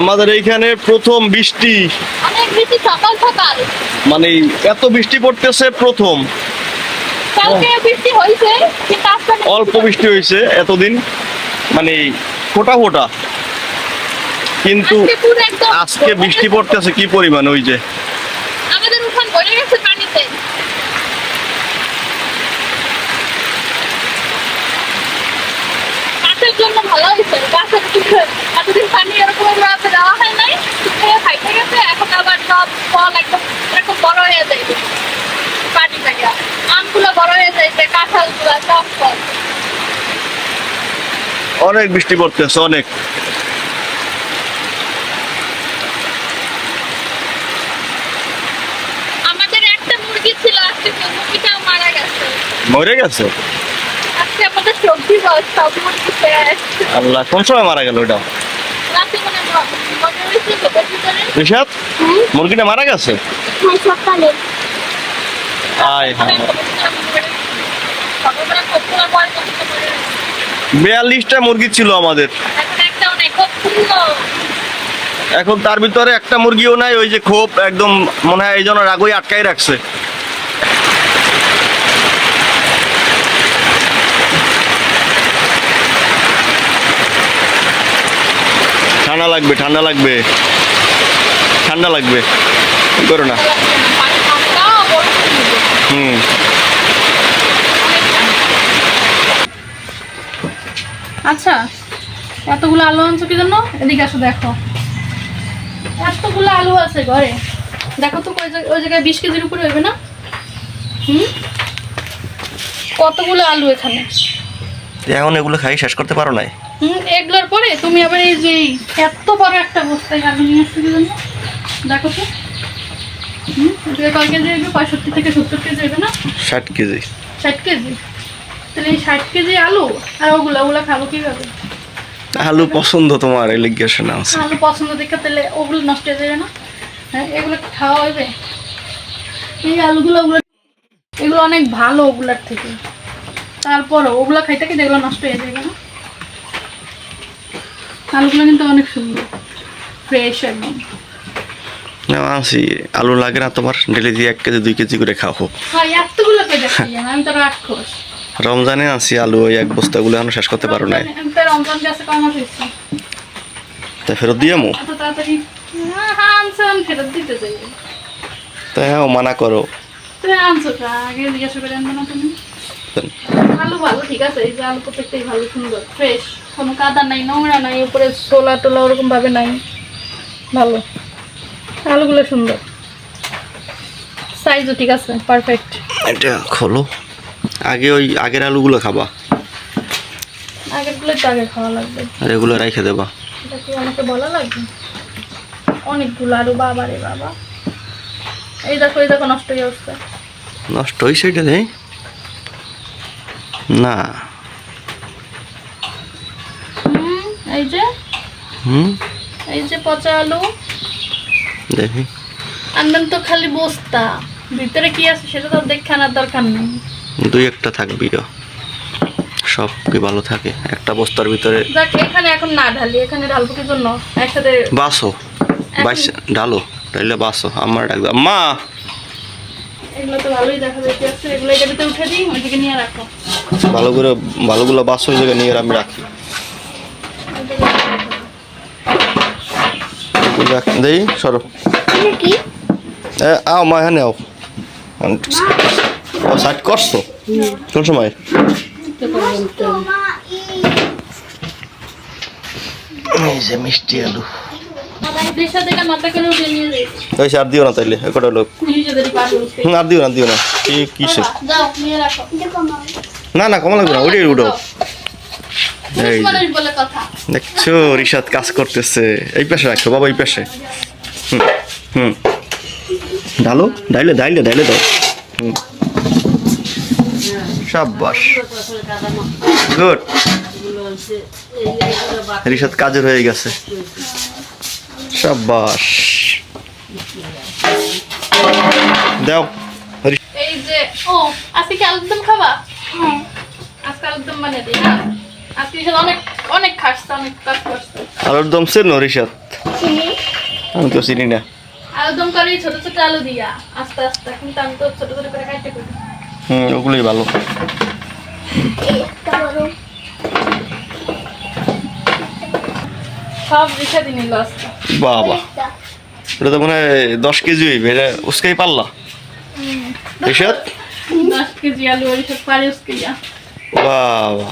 আমাদের এইখানে প্রথম বৃষ্টি। অনেক বেশি সকাল সকাল। মানে এত বৃষ্টি পড়তেছে প্রথম। কালকে বৃষ্টি হয়েছে কিন্তু আজকে অল্প বৃষ্টি হয়েছে এতদিন মানে ফোটা ফোটা। কিন্তু আজকে আজকে বৃষ্টি পড়তেছে কি পরিমাণ ওই যে? আমাদের উঠান ভরে গেছে পানিতে গাছের জন্য ভালো হয়েছে। গাছের এতদিন পানি এরকম দেওয়া হয় নাই। শুকিয়ে ফাইটে গেছে এখন আবার সব ফল একদম এরকম বড় হয়ে যায়। পানি থেকে। আমগুলো বড় হয়ে যাইছে কাঁঠালগুলো সব ফল। অনেক বৃষ্টি পড়তেছে অনেক। আমাদের একটা মুরগি ছিল আজকে মুরগিটাও মারা গেছে। মরে গেছে? আমাদের সবজি বল মুরগি শেষ আল্লাহ কোন সময় মারা গেল ওটা রাতে মানে মনে হয়েছে ভেতর ভিতরে রিশাদ? মুরগিটা মারা গেছে? হ্যাঁ সকালে। আয় হায়। বিয়াল্লিশটা মুরগি ছিল আমাদের। এখন তার ভিতরে একটা মুরগিও নাই ওই যে খোপ একদম মনে হয় এই জন্য রাগই আটকাই রাখছে। ঠান্ডা লাগবে ঠান্ডা লাগবে। ঠান্ডা লাগবে। করো না। হুম। আচ্ছা এতগুলো আলু আনছো কি জন্য? এদিকে আসো দেখো। এতগুলো আলু আছে ঘরে। দেখো তো ওই জায়গায়- ওই জায়গায় বিশ কেজির উপরে হইবে না? হুম? কতগুলো আলু এখানে? এখন এগুলো খাই শেষ করতে পারো নাই? এগুলোর পরে তুমি আবার এই যে এত বড় একটা বস্তায় আলু নিয়ে আসছো জন্য দেখো তো। হুম কয় কেজি পঁয়ষট্টি থেকে সত্তর কেজি না? ষাট কেজি। ষাট কেজি? তাহলে এই ষাট কেজি আলু আর ওগুলো ওগুলো খাব কীভাবে? আলু পছন্দ তোমার আছে আলু পছন্দ দেখে তাহলে ওগুলো নষ্ট হয়ে যাবে না? হ্যাঁ এগুলো খাওয়া হবে এই আলুগুলো ওগুলো এগুলো অনেক ভালো ওগুলার থেকে। তারপরও ওগুলো খাইতে কি যেগুলো নষ্ট হয়ে যাবে। আলুগুলো কিন্তু অনেক সুন্দর ফ্রেশ একদম। না আনছি। আলু লাগে না তোমার ডেলি দিয়ে এক কেজি দুই কেজি করে খাও। হ্যাঁ এতগুলো পেয়ে আমি তো রাক্ষস। রমজানে আনছি আলু ওই এক বস্তাগুলো এখনও শেষ করতে পারো রমজান গাছে হয়েছি তা ফেরত দিয়ে মো হ্যাঁ হ্যাঁ আনছে আমি ফেরত দিতে চাই। তাই হ্যাঁ মানা করো। তুমি আনছো কা আগে জিজ্ঞাসা করে আনবে না তুমি। আলু ভালো ঠিক আছে এই যে আলু প্রত্যেকটাই ভালো সুন্দর ফ্রেশ কোনো কাদা নাই নোংরা নাই উপরে ছোলা টোলা ওরকম ভাবে নাই। ভালো। আলুগুলো সুন্দর। সাইজও ঠিক আছে পারফেক্ট এটা খোলো। আগে ওই আগের আলুগুলো খাবা। আগেরগুলো তো আগে খাওয়া লাগবে। আর এগুলো রেখে দেবা। এটা কি আমাকে বলা লাগবে? অনেকগুলো আলু বাবা রে বাবা। এই দেখো এই দেখো নষ্ট হয়ে আসছে নষ্ট হয়েছে এটা না হুম এই যে হুম? এই যে পচা আলু। দেখি। আনবেন তো খালি বস্তা। ভিতরে কি আছে সেটা তো দেখে আনার দরকার নেই। দুই একটা থাকবিও সব কি ভালো থাকে? একটা বস্তার ভিতরে দেখ এখানে এখন না ঢালি এখানে ঢালবো কি জন্য? একসাথে বাসো। বাইশ ডালো ডাইলে বাসো। আমার ডাকবে মা এগুলো তো ভালোই দেখা যাচ্ছে এগুলো ভিতরে উঠে দিই ওইদিকে নিয়ে রাখো। ভালো করে ভালোগুলো বাসো ওই জায়গায় নিয়ে আমি রাখি রাখ- দেই সরো আও মা এখানে আও ও সাইড করছ কোন সময় এই যে মিষ্টি আলু আর দিও না তাইলে একটা লোক আর দিও না দিও না কি কিসে না না কমা লাগবে না ওইটাই উঠো এই যে, মানুষ বলে কথা দেখছ রিশাদ কাজ করতেছে। এই পাশে রাখো বাবা এই পাশে। হুম হুম। ডালো ডাইলে ডাইলে ডাইলে দাও। হুম। সাব্বাস। গুড রিশাদ কাজের হয়ে গেছে। সাব্বাস। দাও। এই যে ও আজকে আলুর দম খাবা? হ্যাঁ। আজকে আলুর দম বানিয়ে দিই না আলুর দম সে চিনি? আমি তো চিনি না। করি ছোট ছোট আলু দিয়া আস্তে আস্তে। কিন্তু আমি তো ছোট ছোট করে কাটতে করি হুম ওগুলোই ভালো। সব রেখে দিন নিল বাবা। এটা তো মনে হয় দশ কেজি হইবে। এটা উস্কাই পারলা দশ কেজি আলু পারে বাবা।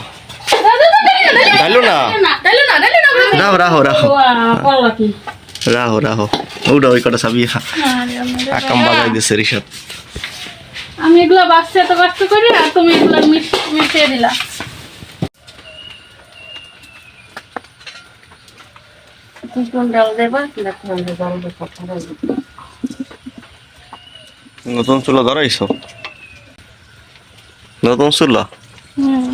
ডাইলো না রাহো রাহো রাহো রাহো রাহো ওটা ওই কটা সাবি আকাম বাজাই দিছে ঋষভ আমি এগুলো বাচ্চা এত কষ্ট করি আর তুমি এগুলো মিশিয়ে দিলা নতুন চুলা ধরাইছো নতুন চুলা হুম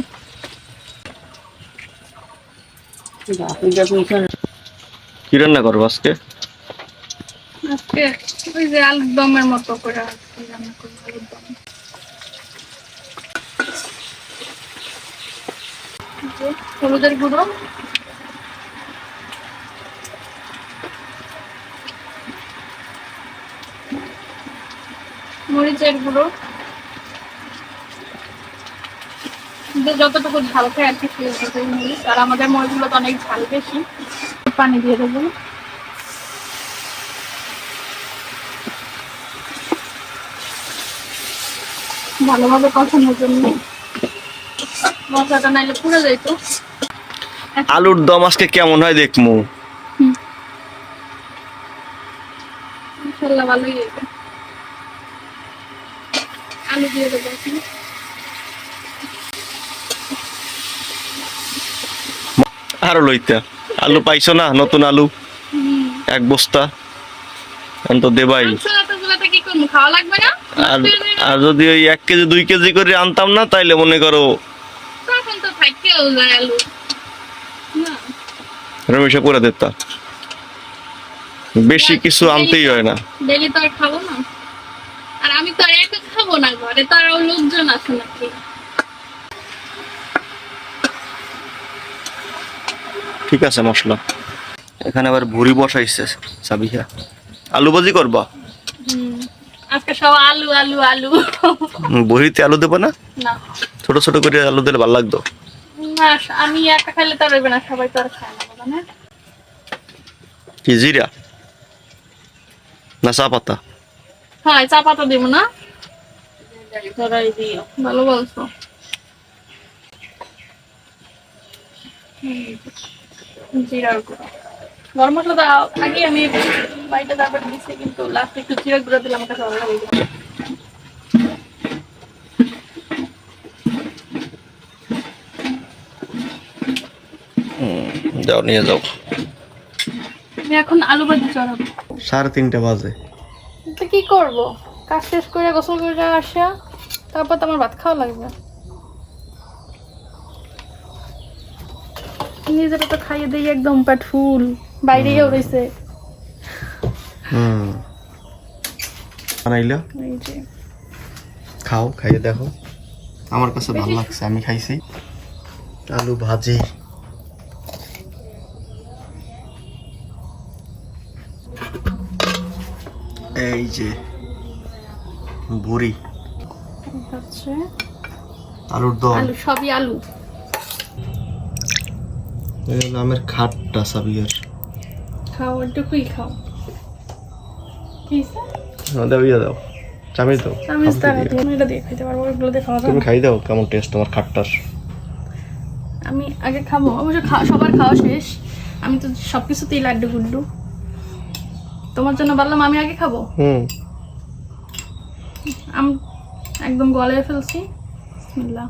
কি রান্না করব আজকে? আজকে ওই যে মতো করে আলুর গুঁড়ো। মরিচের গুঁড়ো যে যতটুকু ঝাল খায় আর কি মরিচ আর আমাদের মরিচগুলো তো অনেক ঝাল বেশি। পানি দিয়ে দেবো। ভালোভাবে কষানোর জন্য। মশলাটা নাইলে পুড়ে আলুর দম আজকে কেমন হয় দেখমু? ইনশাল্লাহ ভালোই আলু দিয়ে দেবো আরও লইতা। আলু পাইছো না? নতুন আলু? এক বস্তা? তো দেবাই। আর যদি ওই এক কেজি দুই কেজি করে আনতাম না তাইলে মনে করো রমেশে করে দিতা। বেশি কিছু আনতেই হয় না। ডেলি তো আর খাব না। আর আমি তো আর একা খাব না ঘরে তো আরও লোকজন আছে নাকি? ঠিক আছে মশলা। এখানে আবার ভুড়ি বসাইছে সাবিহা। আলু ভাজি করবা? আজকে সব আলু আলু আলু। ভুড়িতে আলু দেবো না? না। ছোট ছোট করে আলু দিলে ভালো লাগতো? না আমি একা খাইলে তো আর না সবাই তো আর খায় না কি জিরা? না চা পাতা? হ্যাঁ চা পাতা দিব না? ভালো বলছো। হুম, জিরার গুঁড়ো। গরম মশলা তো আগে আমি বাড়িতে তারপর দিচ্ছি কিন্তু লাস্টে একটু জিরার গুঁড়ো দিলাম আমার কাছে ভালো লাগে। যাও নিয়ে যাও। আমি এখন আলু ভাজি চড়াবো। সাড়ে তিনটে বাজে। তো কি করব? কাজ শেষ করে গোসল করে আসা তারপর তো আমার ভাত খাওয়া লাগবে। নিজেরা তো খাইয়ে দিই একদম পেট ফুল বাইরে গিয়েও রয়েছে হুম। বানাইলো? এই যে। খাও খাইয়ে দেখো। আমার কাছে ভালো লাগছে আমি খাইছি। আলু ভাজি। এই যে বুড়ি আলুর দম। আলু সবই আলু। এই হলো আমের খাটটা সাবিয়ার। খাও একটুকুই খাও। দাও ইয়ে দাও। চামিচ দাও। চামিচ খাব তারা দিয়ে। দিয়ে এটা দিয়ে খেতে পারব এগুলো দিয়ে খাওয়া তুমি খাই দাও কেমন টেস্ট তোমার খাটটার। আমি আগে খাব অবশ্য সবার খাওয়া শেষ। আমি তো সব কিছুতেই লাড্ডু গুড্ডু। তোমার জন্য বললাম আমি আগে খাব? হুম। আমি একদম গলায় ফেলছি। বিসমিল্লাহ।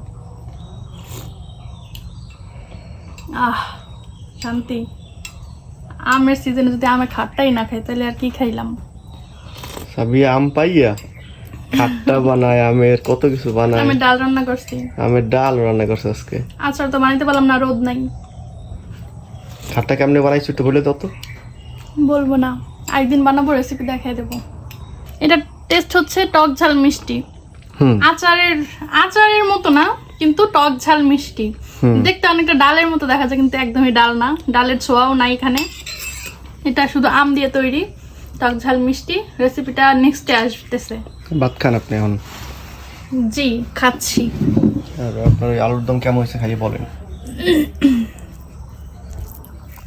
আহ। শান্তি। আমের সিজনে যদি আমের খাটটাই না খাই তাহলে আর কি খাইলাম? সাবিয়া আম পাইয়া খাট্টা বানায় আমের কত কিছু বানায়। আমি ডাল রান্না করছি। আমের ডাল রান্না করছে আজকে। আচার তো বানাইতে পারলাম না রোদ নাই। খাট্টা কেমনে বানাইছো একটু বলে দাও তো। বলব না। একদিন বানাবো রেসিপি দেখাই দেবো। এটা টেস্ট হচ্ছে টক ঝাল মিষ্টি। আচারের আচারের মতো না কিন্তু টক ঝাল মিষ্টি। দেখতে অনেকটা ডালের মতো দেখা যায় কিন্তু একদমই ডাল না। ডালের ছোঁয়াও নাই এখানে। এটা শুধু আম দিয়ে তৈরি টক ঝাল মিষ্টি। রেসিপিটা নেক্সটে আসতেছে। ভাত খান আপনি এখন? জি খাচ্ছি। আর আপনার ওই আলুর দম কেমন হয়েছে খাইয়ে বলেন।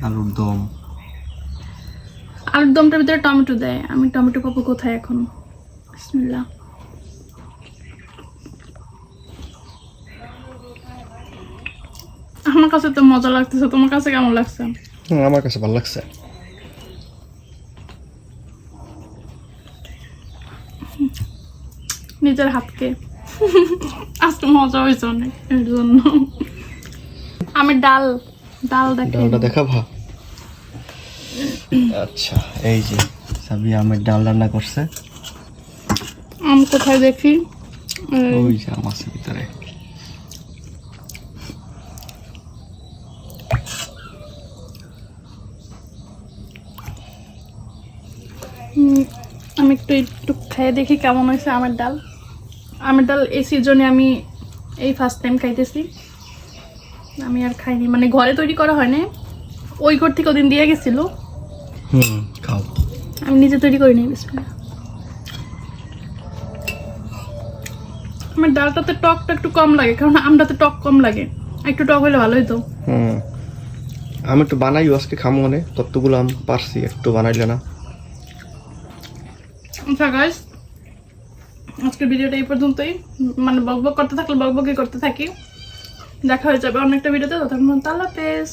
আলুর দম। আলুর দমটার ভিতরে টমেটো দেয়। আমি টমেটো পাবো কোথায় এখন? বিসমিল্লাহ। আমার কাছে তো মজা লাগতেছে তোমার কাছে কেমন লাগছে? আমার কাছে ভালো লাগছে। নিজের হাতকে। আজকে মজা হয়েছে অনেক এর জন্য। আমি ডাল ডাল দেখে ডালটা দেখাবা? আচ্ছা এই যে সাবি আমের ডাল রান্না করছে। আম কোথায় দেখি? ওই যে আম আছে ভিতরে। আমি একটু একটু খেয়ে দেখি কেমন হয়েছে আমের ডাল। আমের ডাল এই সিজনে আমি এই ফার্স্ট টাইম খাইতেছি। আমি আর খাইনি মানে ঘরে তৈরি করা হয় না ওই ঘর থেকে ওদিন দিয়ে গেছিল। খাও। আমি নিজে তৈরি করি নি বিসমিল্লাহ আমার ডালটাতে টকটা একটু কম লাগে কারণ আমটাতে টক কম লাগে। একটু টক হলে ভালো হতো হুম। আমি একটু বানাই আজকে খামো মনে তত্ত্বগুলো আম পারছি একটু বানাইলে না। গাইস আজকের ভিডিওটা এই পর্যন্তই। মানে বকবক করতে থাকলে বকবকই করতে থাকি। দেখা হয়ে যাবে অনেকটা ভিডিওতে। ততক্ষণ আল্লাহ হাফেজ।